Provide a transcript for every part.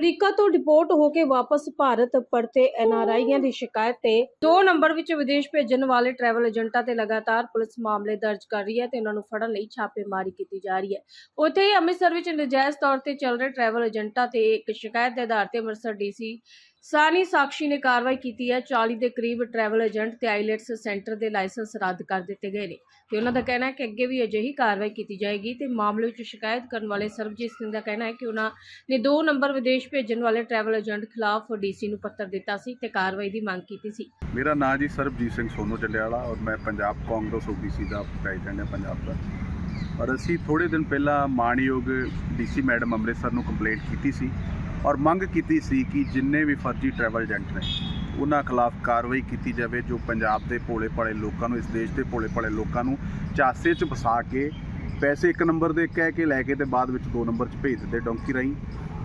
America ਤੋਂ deport ਹੋ ਕੇ ਵਾਪਸ ਭਾਰਤ ਪਰਤੇ ਐਨਆਰਆਈਆਂ ਦੀ ਸ਼ਿਕਾਇਤ ਤੇ 2 ਨੰਬਰ ਵਿੱਚ ਵਿਦੇਸ਼ ਭੇਜਣ ਵਾਲੇ ਟਰੈਵਲ ਏਜੰਟਾਂ ਤੇ ਲਗਾਤਾਰ ਪੁਲਿਸ ਮਾਮਲੇ ਦਰਜ ਕਰ ਰਹੀ ਹੈ ਤੇ ਉਹਨਾਂ ਨੂੰ ਫੜਨ ਲਈ ਛਾਪੇਮਾਰੀ ਕੀਤੀ ਜਾ ਰਹੀ ਹੈ। ਉੱਥੇ ਹੀ ਅੰਮ੍ਰਿਤਸਰ ਵਿੱਚ ਨਜਾਇਜ਼ ਤੌਰ ਤੇ ਚੱਲ ਰਹੇ ਟਰੈਵਲ ਏਜੰਟਾਂ ਤੇ ਇੱਕ ਸ਼ਿਕਾਇਤ ਦੇ ਆਧਾਰ ਤੇ ਅੰਮ੍ਰਿਤਸਰ ਡੀਸੀ ਸਾਨੀ ਸਾਕਸ਼ੀ ਨੇ ਕਾਰਵਾਈ ਕੀਤੀ ਹੈ। 40 ਦੇ ਕਰੀਬ ਟਰੈਵਲ ਏਜੰਟ ਤੇ ਆਈਲੈਟਸ ਸੈਂਟਰ ਦੇ ਲਾਇਸੈਂਸ ਰੱਦ ਕਰ ਦਿੱਤੇ ਗਏ ਨੇ ਤੇ ਉਹਨਾਂ ਦਾ ਕਹਿਣਾ ਹੈ ਕਿ ਅੱਗੇ ਵੀ ਅਜਿਹੀ ਕਾਰਵਾਈ ਕੀਤੀ ਜਾਏਗੀ ਤੇ ਮਾਮਲੇ ਵਿੱਚ ਸ਼ਿਕਾਇਤ ਕਰਨ ਵਾਲੇ ਸਰਬਜੀਤ ਸਿੰਘ ਦਾ ਕਹਿਣਾ ਹੈ ਕਿ ਉਹਨਾਂ ਨੇ 2 ਨੰਬਰ ਵਿਦੇਸ਼ ਭੇਜਣ ਵਾਲੇ ਟਰੈਵਲ ਏਜੰਟ ਖਿਲਾਫ ਡੀਸੀ ਨੂੰ ਪੱਤਰ ਦਿੱਤਾ ਸੀ ਤੇ ਕਾਰਵਾਈ ਦੀ ਮੰਗ ਕੀਤੀ ਸੀ। ਮੇਰਾ ਨਾਮ ਜੀ ਸਰਬਜੀਤ ਸਿੰਘ ਸੋਨੂ ਜੰਡਿਆਲਾ ਔਰ ਮੈਂ ਪੰਜਾਬ ਕਾਂਗਰਸ ਓਬੀਸੀ ਦਾ ਪ੍ਰੈਜ਼ੀਡੈਂਟ ਹਾਂ ਪੰਜਾਬ ਦਾ। ਔਰ ਅਸੀਂ ਥੋੜੇ ਦਿਨ ਪਹਿਲਾਂ ਮਾਣਯੋਗ ਡੀਸੀ ਮੈਡਮ ਅੰਮ੍ਰਿਤਸਰ ਨੂੰ ਕੰਪਲੇਂਟ ਕੀਤੀ ਸੀ। ਔਰ ਮੰਗ ਕੀਤੀ ਸੀ ਕਿ ਜਿੰਨੇ ਵੀ ਫਰਜ਼ੀ ਟਰੈਵਲ ਏਜੰਟ ਨੇ, ਉਹਨਾਂ ਖਿਲਾਫ ਕਾਰਵਾਈ ਕੀਤੀ ਜਾਵੇ ਜੋ ਪੰਜਾਬ ਦੇ ਭੋਲੇ ਭਾਲੇ ਲੋਕਾਂ ਨੂੰ, ਇਸ ਦੇਸ਼ ਦੇ ਭੋਲੇ ਭਾਲੇ ਲੋਕਾਂ ਨੂੰ ਚਾਸੇ 'ਚ ਫਸਾ ਕੇ ਪੈਸੇ ਇੱਕ ਨੰਬਰ ਦੇ ਕਹਿ ਕੇ ਲੈ ਕੇ ਤੇ ਬਾਅਦ ਵਿੱਚ ਦੋ ਨੰਬਰ 'ਚ ਭੇਜ ਦਿੰਦੇ ਡੋਂਕੀ ਰਾਹੀਂ,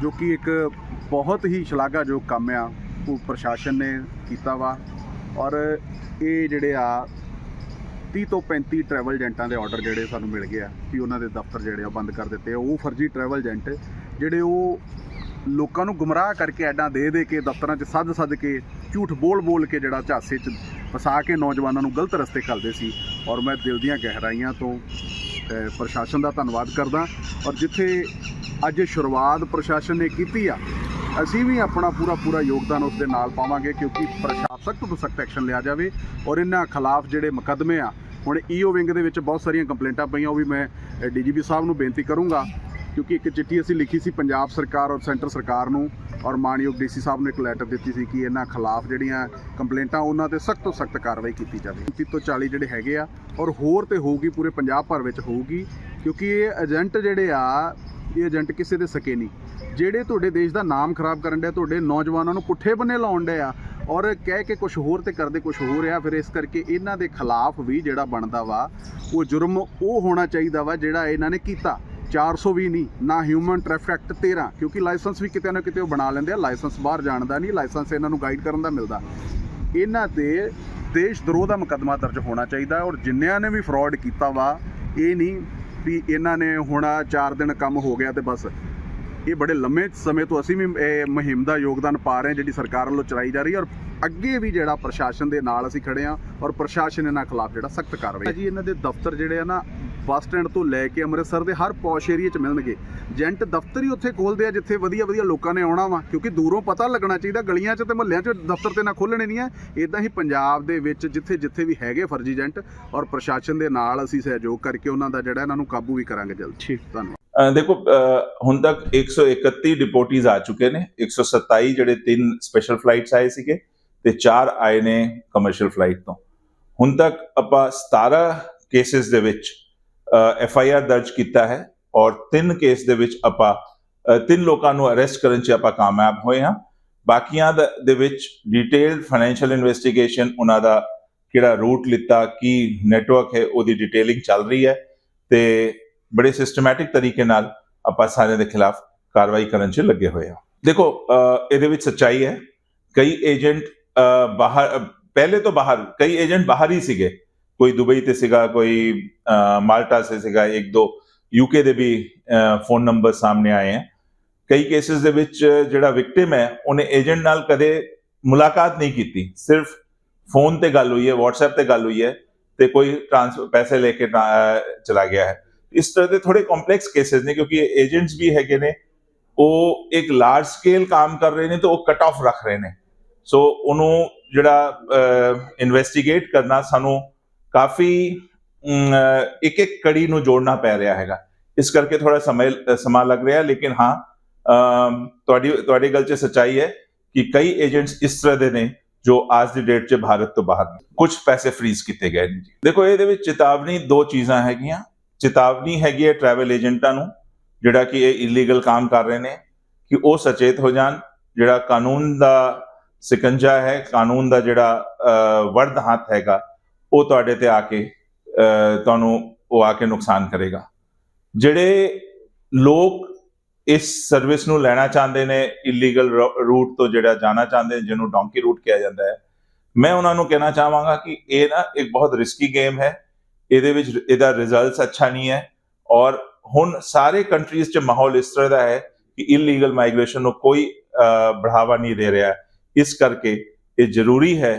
ਜੋ ਕਿ ਇੱਕ ਬਹੁਤ ਹੀ ਸ਼ਲਾਘਾਯੋਗ ਕੰਮ ਆ, ਉਹ ਪ੍ਰਸ਼ਾਸਨ ਨੇ ਕੀਤਾ ਵਾ। ਔਰ ਇਹ ਜਿਹੜੇ ਆ 30 ਤੋਂ 35 ਟਰੈਵਲ ਏਜੰਟਾਂ ਦੇ ਆਰਡਰ ਜਿਹੜੇ ਸਾਨੂੰ ਮਿਲ ਗਏ ਆ ਵੀ ਉਹਨਾਂ ਦੇ ਦਫ਼ਤਰ ਜਿਹੜੇ ਆ ਉਹ ਬੰਦ ਕਰ ਦਿੱਤੇ ਆ। ਉਹ ਫਰਜ਼ੀ ਟਰੈਵਲ ਏਜੰਟ ਜਿਹੜੇ ਉਹ ਲੋਕਾਂ ਨੂੰ ਗੁੰਮਰਾਹ ਕਰਕੇ ਐਡਾਂ ਦੇ ਦੇ ਕੇ, ਦਫ਼ਤਰਾਂ 'ਚ ਸੱਦ ਸੱਦ ਕੇ, ਝੂਠ ਬੋਲ ਬੋਲ ਕੇ ਜਿਹੜਾ ਝਾਸੇ 'ਚ ਫਸਾ ਕੇ ਨੌਜਵਾਨਾਂ ਨੂੰ ਗਲਤ ਰਸਤੇ ਕਰਦੇ ਸੀ। ਔਰ ਮੈਂ ਦਿਲ ਦੀਆਂ ਗਹਿਰਾਈਆਂ ਤੋਂ ਪ੍ਰਸ਼ਾਸਨ ਦਾ ਧੰਨਵਾਦ ਕਰਦਾ। ਔਰ ਜਿੱਥੇ ਅੱਜ ਸ਼ੁਰੂਆਤ ਪ੍ਰਸ਼ਾਸਨ ਨੇ ਕੀਤੀ ਆ, ਅਸੀਂ ਵੀ ਆਪਣਾ ਪੂਰਾ ਪੂਰਾ ਯੋਗਦਾਨ ਉਸ ਦੇ ਨਾਲ ਪਾਵਾਂਗੇ ਕਿਉਂਕਿ ਪ੍ਰਸ਼ਾਸਨ ਸਖਤ ਤੋਂ ਸਖਤ ਐਕਸ਼ਨ ਲਿਆ ਜਾਵੇ। ਔਰ ਇਹਨਾਂ ਖਿਲਾਫ ਜਿਹੜੇ ਮੁਕੱਦਮੇ ਆ, ਹੁਣ ਈਓ ਵਿੰਗ ਦੇ ਵਿੱਚ ਬਹੁਤ ਸਾਰੀਆਂ ਕੰਪਲੇਂਟਾਂ ਪਈਆਂ, ਉਹ ਵੀ ਮੈਂ ਡੀਜੀਪੀ ਸਾਹਿਬ ਨੂੰ ਬੇਨਤੀ ਕਰੂੰਗਾ। ਕਿਉਂਕਿ ਇੱਕ ਚਿੱਠੀ ਅਸੀਂ ਲਿਖੀ ਸੀ ਪੰਜਾਬ ਸਰਕਾਰ ਔਰ ਸੈਂਟਰ ਸਰਕਾਰ ਨੂੰ ਔਰ ਮਾਨਯੋਗ ਡੀਸੀ ਸਾਹਿਬ ਨੂੰ ਇੱਕ ਲੈਟਰ ਦਿੱਤੀ ਸੀ ਕਿ ਇਹਨਾਂ ਖਿਲਾਫ ਜਿਹੜੀਆਂ ਕੰਪਲੇਂਟਾਂ ਉਹਨਾਂ ਤੇ ਸਖਤ ਤੋਂ ਸਖਤ ਕਾਰਵਾਈ ਕੀਤੀ ਜਾਵੇ। 30 ਤੋਂ 40 ਜਿਹੜੇ ਹੈਗੇ ਆ ਔਰ ਹੋਰ ਤੇ ਹੋਊਗੀ, ਪੂਰੇ ਪੰਜਾਬ ਭਰ ਵਿੱਚ ਹੋਊਗੀ, ਕਿਉਂਕਿ ਇਹ ਏਜੰਟ ਜਿਹੜੇ ਆ, ਇਹ ਏਜੰਟ ਕਿਸੇ ਦੇ ਸਕੇ ਨਹੀਂ। ਜਿਹੜੇ ਤੁਹਾਡੇ ਦੇਸ਼ ਦਾ ਨਾਮ ਖਰਾਬ ਕਰਨ ਦੇ ਤੁਹਾਡੇ ਨੌਜਵਾਨਾਂ ਨੂੰ ਪੁੱਠੇ ਬੰਨੇ ਲਾਉਣ ਦੇ ਆ ਔਰ ਕਹਿ ਕੇ ਕੁਝ ਹੋਰ ਤੇ ਕਰਦੇ ਕੁਝ ਹੋਰ ਆ, ਫਿਰ ਇਸ ਕਰਕੇ ਇਹਨਾਂ ਦੇ ਖਿਲਾਫ ਵੀ ਜਿਹੜਾ ਬਣਦਾ ਵਾ, ਉਹ ਜੁਰਮ ਉਹ ਹੋਣਾ ਚਾਹੀਦਾ ਵਾ ਜਿਹੜਾ ਇਹਨਾਂ ਨੇ ਕੀਤਾ। 420 ਨਹੀਂ, ਨਾ ਹਿਊਮਨ ਟ੍ਰੈਫਿਕ ਐਕਟ 13 ਕਿਉਂਕਿ ਲਾਇਸੈਂਸ ਵੀ ਕਿਤੇ ਨਾ ਕਿਤੇ ਉਹ ਬਣਾ ਲੈਂਦੇ ਆ ਲਾਇਸੈਂਸ ਬਾਹਰ ਜਾਣ ਦਾ ਨਹੀਂ ਲਾਇਸੈਂਸ ਇਹਨਾਂ ਨੂੰ ਗਾਈਡ ਕਰਨ ਦਾ ਮਿਲਦਾ। ਇਹਨਾਂ ਤੇ ਦੇਸ਼ ਦਰੋਹ ਦਾ ਮੁਕੱਦਮਾ ਦਰਜ ਹੋਣਾ ਚਾਹੀਦਾ ਔਰ ਜਿੰਨਿਆਂ ਨੇ ਵੀ ਫਰਾਡ ਕੀਤਾ ਵਾ, ਇਹ ਨਹੀਂ ਵੀ ਇਹਨਾਂ ਨੇ ਹੁਣ 4 ਦਿਨ ਕੰਮ ਹੋ ਗਿਆ ਤੇ ਬਸ। ਇਹ ਬੜੇ ਲੰਮੇ ਸਮੇਂ ਤੋਂ ਅਸੀਂ ਵੀ ਇਹ ਮੁਹਿੰਮ ਦਾ ਯੋਗਦਾਨ ਪਾ ਰਹੇ ਹਾਂ ਜਿਹੜੀ ਸਰਕਾਰ ਵੱਲੋਂ ਚਲਾਈ ਜਾ ਰਹੀ ਹੈ ਔਰ ਅੱਗੇ ਵੀ ਜਿਹੜਾ ਪ੍ਰਸ਼ਾਸਨ ਦੇ ਨਾਲ ਅਸੀਂ ਖੜੇ ਹਾਂ ਔਰ ਪ੍ਰਸ਼ਾਸਨ ਇਹਨਾਂ ਖਿਲਾਫ ਜਿਹੜਾ ਸਖਤ ਕਾਰਵਾਈ ਜੀ ਇਹਨਾਂ ਦੇ ਦਫ਼ਤਰ ਜਿਹੜੇ ਆ ਨਾ ਬੱਸ ਸਟੈਂਡ ਤੋਂ ਲੈ ਕੇ ਅੰਮ੍ਰਿਤਸਰ ਦੇ ਹਰ ਪੌਸ਼ ਏਰੀਆ 'ਚ ਮਿਲਣਗੇ। ਏਜੰਟ ਦਫ਼ਤਰ ਹੀ ਉੱਥੇ ਖੋਲਦੇ ਆ ਜਿੱਥੇ ਵਧੀਆ ਵਧੀਆ ਲੋਕਾਂ ਨੇ ਆਉਣਾ ਵਾ ਕਿਉਂਕਿ ਦੂਰੋਂ ਪਤਾ ਲੱਗਣਾ ਚਾਹੀਦਾ ਗਲੀਆਂ 'ਚ ਤੇ ਮੁਹੱਲਿਆਂ 'ਚ ਦਫ਼ਤਰ ਤੇ ਨਾ ਖੋਲਣੇ ਨਹੀਂ ਆ। ਇਦਾਂ ਹੀ ਪੰਜਾਬ ਦੇ ਵਿੱਚ ਜਿੱਥੇ ਜਿੱਥੇ ਵੀ ਹੈਗੇ ਫਰਜ਼ੀ ਏਜੰਟ ਔਰ ਪ੍ਰਸ਼ਾਸਨ ਦੇ ਨਾਲ ਅਸੀਂ ਸਹਿਯੋਗ ਕਰਕੇ ਉਹਨਾਂ ਦਾ ਜਿਹੜਾ ਇਹਨਾਂ ਨੂੰ ਕਾਬੂ ਵੀ ਕਰਾਂਗੇ ਜਲਦ। ਠੀਕ। ਧੰਨਵਾਦ। ਦੇਖੋ ਹੁਣ ਤੱਕ 131 ਡਿਪੋਰਟੀਜ਼ ਆ ਚੁੱਕੇ ਨੇ 127 ਜਿਹੜੇ ਤਿੰਨ ਸਪੈਸ਼ਲ ਫਲਾਈਟਸ ਆਏ ਸੀਗੇ ਤੇ ਚਾਰ ਆਏ ਨੇ ਕਮਰਸ਼ੀਅਲ ਫਲਾਈਟ ਤੋਂ। ਹੁਣ ਤੱਕ ਆਪਾਂ 17 ਕੇਸਿਸ ਦੇ ਵਿੱਚ ਐਫ ਆਈ ਆਰ ਦਰਜ ਕੀਤਾ ਹੈ ਔਰ ਤਿੰਨ ਕੇਸ ਦੇ ਵਿੱਚ ਆਪਾਂ ਤਿੰਨ ਲੋਕਾਂ ਨੂੰ ਅਰੈਸਟ ਕਰਨ 'ਚ ਆਪਾਂ ਕਾਮਯਾਬ ਹੋਏ ਹਾਂ। ਬਾਕੀਆਂ ਦਾ- ਦੇ ਵਿੱਚ ਡਿਟੇਲਡ ਫਾਈਨੈਂਸ਼ੀਅਲ ਇਨਵੈਸਟੀਗੇਸ਼ਨ ਉਹਨਾਂ ਦਾ ਕਿਹੜਾ ਰੂਟ ਲਿੱਤਾ, ਕੀ ਨੈਟਵਰਕ ਹੈ, ਉਹਦੀ ਡਿਟੇਲਿੰਗ ਚੱਲ ਰਹੀ ਹੈ ਤੇ ਬੜੇ ਸਿਸਟਮੈਟਿਕ ਤਰੀਕੇ ਨਾਲ ਆਪਾਂ ਸਾਰਿਆਂ ਦੇ ਖਿਲਾਫ ਕਾਰਵਾਈ ਕਰਨ 'ਚ ਲੱਗੇ ਹੋਏ ਹਾਂ। ਦੇਖੋ ਇਹਦੇ ਵਿੱਚ ਸੱਚਾਈ ਹੈ, ਕਈ ਏਜੰਟ ਬਾਹਰ ਪਹਿਲੇ ਤੋਂ ਬਾਹਰ, ਕਈ ਏਜੰਟ ਬਾਹਰ ਹੀ ਸੀਗੇ। ਕੋਈ ਦੁਬਈ ਤੇ ਸੀਗਾ, ਕੋਈ ਮਾਲਟਾ ਸੇ ਸੀਗਾ, ਇੱਕ ਦੋ ਯੂਕੇ ਦੇ ਵੀ ਫੋਨ ਨੰਬਰ ਸਾਹਮਣੇ ਆਏ ਹੈ। ਕਈ ਕੇਸਿਸ ਦੇ ਵਿੱਚ ਜਿਹੜਾ ਵਿਕਟਿਮ ਹੈ, ਉਹਨੇ ਏਜੰਟ ਨਾਲ ਕਦੇ ਮੁਲਾਕਾਤ ਨਹੀਂ ਕੀਤੀ। ਸਿਰਫ ਫੋਨ ਤੇ ਗੱਲ ਹੋਈ ਹੈ, WhatsApp ਤੇ ਗੱਲ ਹੋਈ ਹੈ ਤੇ ਕੋਈ ਟ੍ਰਾਂਸਫਰ ਪੈਸੇ ਲੈ ਕੇ ਚਲਾ ਗਿਆ ਹੈ। ਇਸ ਤਰ੍ਹਾਂ ਦੇ ਥੋੜੇ ਕੰਪਲੈਕਸ ਕੇसेस ਨੇ ਕਿਉਂਕਿ ਏਜੰਟਸ ਵੀ ਹੈਗੇ ਨੇ, ਉਹ ਇੱਕ ਲਾਰਜ ਸਕੇਲ ਕੰਮ ਕਰ ਰਹੇ ਨੇ ਤੇ ਉਹ ਕਟ ਆਫ ਰੱਖ ਰਹੇ ਨੇ। ਸੋ ਉਹਨੂੰ ਜਿਹੜਾ ਇਨਵੈਸਟੀਗੇਟ ਕਰਨਾ ਸਾਨੂੰ ਕਾਫੀ ਇੱਕ ਇੱਕ ਕੜੀ ਨੂੰ ਜੋੜਨਾ ਪੈ ਰਿਹਾ ਹੈਗਾ। ਇਸ ਕਰਕੇ ਥੋੜਾ ਸਮਾਂ ਸਮਾਂ ਲੱਗ ਰਿਹਾ, ਲੇਕਿਨ ਹਾਂ ਤੁਹਾਡੀ ਤੁਹਾਡੀ ਗੱਲ 'ਚ ਸੱਚਾਈ ਹੈ ਕਿ ਕਈ ਏਜੰਟਸ ਇਸ ਤਰ੍ਹਾਂ ਦੇ ਨੇ ਜੋ ਅੱਜ ਦੀ ਡੇਟ 'ਚ ਭਾਰਤ ਤੋਂ ਬਾਹਰ ਨੇ। ਕੁਝ ਪੈਸੇ ਫ੍ਰੀਜ਼ ਕੀਤੇ ਗਏ ਨੇ ਜੀ। ਦੇਖੋ, ਇਹਦੇ ਵਿੱਚ ਚੇਤਾਵਨੀ ਦੋ ਚੀਜ਼ਾਂ ਹੈਗੀਆਂ। ਚੇਤਾਵਨੀ ਹੈਗੀ ਹੈ ਟਰੈਵਲ ਏਜੰਟਾਂ ਨੂੰ, ਜਿਹੜਾ ਕਿ ਇਹ ਇਲੀਗਲ ਕੰਮ ਕਰ ਰਹੇ ਨੇ, ਕਿ ਉਹ ਸਚੇਤ ਹੋ ਜਾਣ, ਜਿਹੜਾ ਕਾਨੂੰਨ ਦਾ ਸਿਕੰਜਾ ਹੈ, ਕਾਨੂੰਨ ਦਾ ਜਿਹੜਾ ਵਰਦ ਹੱਥ ਹੈਗਾ, ਉਹ ਤੁਹਾਡੇ ਤੇ ਆ ਕੇ ਤੁਹਾਨੂੰ ਉਹ ਆ ਕੇ ਨੁਕਸਾਨ ਕਰੇਗਾ। ਜਿਹੜੇ ਲੋਕ ਇਸ ਸਰਵਿਸ ਨੂੰ ਲੈਣਾ ਚਾਹੁੰਦੇ ਨੇ ਇਲੀਗਲ ਰੂਟ ਤੋਂ ਜਿਹੜਾ ਜਾਣਾ ਚਾਹੁੰਦੇ ਨੇ, ਜਿਹਨੂੰ ਡੋਂਕੀ ਰੂਟ ਕਿਹਾ ਜਾਂਦਾ ਹੈ, ਮੈਂ ਉਹਨਾਂ ਨੂੰ ਕਹਿਣਾ ਚਾਹਾਂਗਾ ਕਿ ਇਹ ਨਾ ਇੱਕ ਬਹੁਤ ਰਿਸਕੀ ਗੇਮ ਹੈ ਇਹਦੇ ਵਿੱਚ ਇਹਦਾ ਰਿਜ਼ਲਟਸ ਅੱਛਾ ਨਹੀਂ ਹੈ ਔਰ ਹੁਣ ਸਾਰੇ ਕੰਟਰੀਜ਼ 'ਚ ਮਾਹੌਲ ਇਸ ਤਰ੍ਹਾਂ ਦਾ ਹੈ ਕਿ ਇਲੀਗਲ ਮਾਈਗ੍ਰੇਸ਼ਨ ਨੂੰ ਕੋਈ ਬੜਾਵਾ ਨਹੀਂ ਦੇ ਰਿਹਾ। ਇਸ ਕਰਕੇ ਇਹ ਜ਼ਰੂਰੀ ਹੈ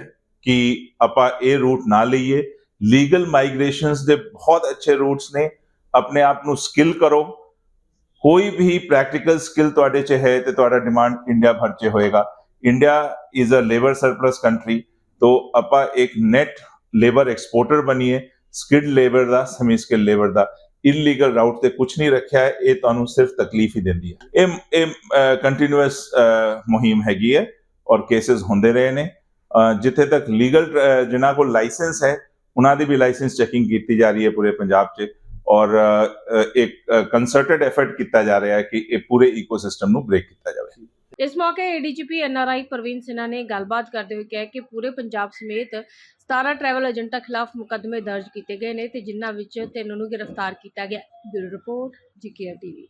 ਕਿ ਆਪਾਂ ਇਹ ਰੂਟ ਨਾ ਲਈਏ। ਲੀਗਲ ਮਾਈਗ੍ਰੇਸ਼ਨਸ ਦੇ ਬਹੁਤ ਅੱਛੇ ਰੂਟਸ ਨੇ। ਆਪਣੇ ਆਪ ਨੂੰ ਸਕਿੱਲ ਕਰੋ। ਕੋਈ ਵੀ ਪ੍ਰੈਕਟੀਕਲ ਸਕਿੱਲ ਤੁਹਾਡੇ 'ਚ ਹੈ ਤੇ ਤੁਹਾਡਾ ਡਿਮਾਂਡ ਇੰਡੀਆ ਭਰ 'ਚ ਹੋਏਗਾ। India is a labour surplus country ਤੋਂ ਆਪਾਂ ਇੱਕ ਨੈਟ ਲੇਬਰ ਐਕਸਪੋਰਟਰ ਬਣੀਏ। ਸਕਿਲਡ ਲੇਬਰ ਦਾ ਸੈਮੀ ਸਕਿਲ ਲੇਬਰ ਦਾ ਇਲੀਗਲ ਰਾਊਟ ਤੇ ਕੁਝ ਨਹੀਂ ਰੱਖਿਆ ਹੈ, ਇਹ ਤੁਹਾਨੂੰ ਸਿਰਫ ਤਕਲੀਫ ਹੀ ਦਿੰਦੀ ਹੈ। ਇਹ ਇਹ ਕੰਟੀਨਿਊਸ ਮੁਹਿੰਮ ਹੈਗੀ ਹੈ ਔਰ ਕੇसेस ਹੁੰਦੇ ਰਹੇ ਨੇ। ਜਿੱਥੇ ਤੱਕ ਲੀਗਲ ਜਿਨ੍ਹਾਂ ਕੋਲ ਲਾਇਸੈਂਸ ਹੈ, ਉਹਨਾਂ ਦੀ ਵੀ ਲਾਇਸੈਂਸ ਚੈਕਿੰਗ ਕੀਤੀ ਜਾ ਰਹੀ ਹੈ ਪੂਰੇ ਪੰਜਾਬ 'ਚ ਔਰ ਇੱਕ ਕੰਸਰਟਡ ਐਫਰਟ ਕੀਤਾ ਜਾ ਰਿਹਾ ਹੈ ਕਿ ਇਹ ਪੂਰੇ ਇਕੋਸਿਸਟਮ ਨੂੰ ਬ੍ਰੇਕ ਕੀਤਾ ਜਾਵੇ। ਇਸ ਮੌਕੇ ਏਡੀਜੀਪੀ ਐਨਆਰਆਈ ਪ੍ਰਵੀਨ ਸਿਨਹਾ ਨੇ ਗੱਲਬਾਤ ਕਰਦੇ ਹੋਏ ਕਿਹਾ ਕਿ ਪੂਰੇ ਪੰਜਾਬ ਸਮੇਤ 17 ਟਰੈਵਲ ਏਜੰਟਾਂ ਖਿਲਾਫ ਮੁਕੱਦਮੇ ਦਰਜ ਕੀਤੇ ਗਏ ਨੇ ਤੇ ਜਿਨ੍ਹਾਂ ਵਿੱਚ ਤਿੰਨ ਨੂੰ ਗ੍ਰਿਫਤਾਰ ਕੀਤਾ ਗਿਆ। Bureau report GKR TV